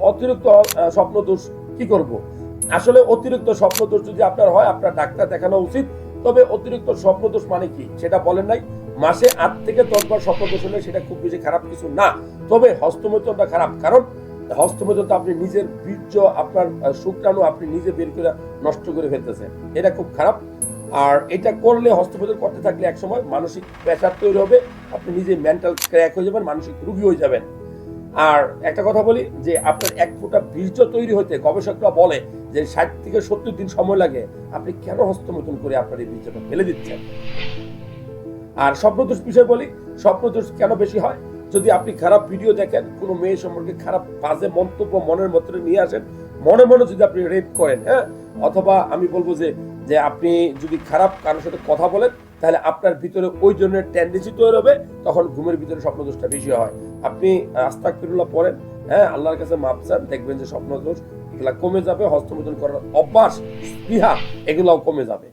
অতিরিক্ত স্বপ্নদোষ কি করব? আসলে অতিরিক্ত স্বপ্নদোষ যদি আপনার হয়, আপনার ডাক্তার দেখানো উচিত। তবে অতিরিক্ত স্বপ্নদোষ মানে কি? সেটা বলেন নাই। মাসে আট থেকে দশ বার স্বপ্নদোষ হলে সেটা খুব বেশি খারাপ কিছু না। তবে হস্তমৈথনটা খারাপ। কারণ হস্তমৈথন আপনি নিজের বীর্য, আপনার শুক্রাণু আপনি নিজে বের করে নষ্ট করে ফেলতেছেন। এটা খুব খারাপ। আর এটা করলে হস্তমৈথন করতে থাকলে একসময় মানসিক প্রেশার তৈরি হবে। আপনি নিজে মেন্টাল ক্র্যাক হয়ে যাবেন, মানসিক রুগী হয়ে যাবেন। আর একটা কথা বলি যে আপনার এক ফোঁটা বীর্য তৈরি হতে গবেষকরা বলে যে ষাট থেকে সত্তর দিন সময় লাগে। আপনি কেন হস্তমৈথন করে আপনার এই বীর্যটা ফেলে দিচ্ছেন? আর স্বপ্নদোষ বিষয় বলি, স্বপ্নদোষ কেন বেশি হয়? যদি আপনি খারাপ ভিডিও দেখেন, কোনো মেয়ে সম্পর্কে খারাপ বাজে মন্তব্য মনের মধ্যে নিয়ে আসেন, মনে মনে যদি আপনি রেপ করেন হ্যাঁ অথবা আমি বলব যে যে আপনি যদি খারাপ কারোর সাথে কথা বলেন, তাহলে আপনার ভিতরে ওই জন্য টেন্ডেন্সি তৈরি হবে, তখন ঘুমের ভিতরে স্বপ্নদোষটা বেশি হয়। আপনি আস্তাক ফিরুল্লাহ পড়েন হ্যাঁ আল্লাহর কাছে মাপ চান, দেখবেন যে স্বপ্নদোষ এগুলা কমে যাবে হস্তমোদন করার অভ্যাস, স্পৃহা এগুলাও কমে যাবে।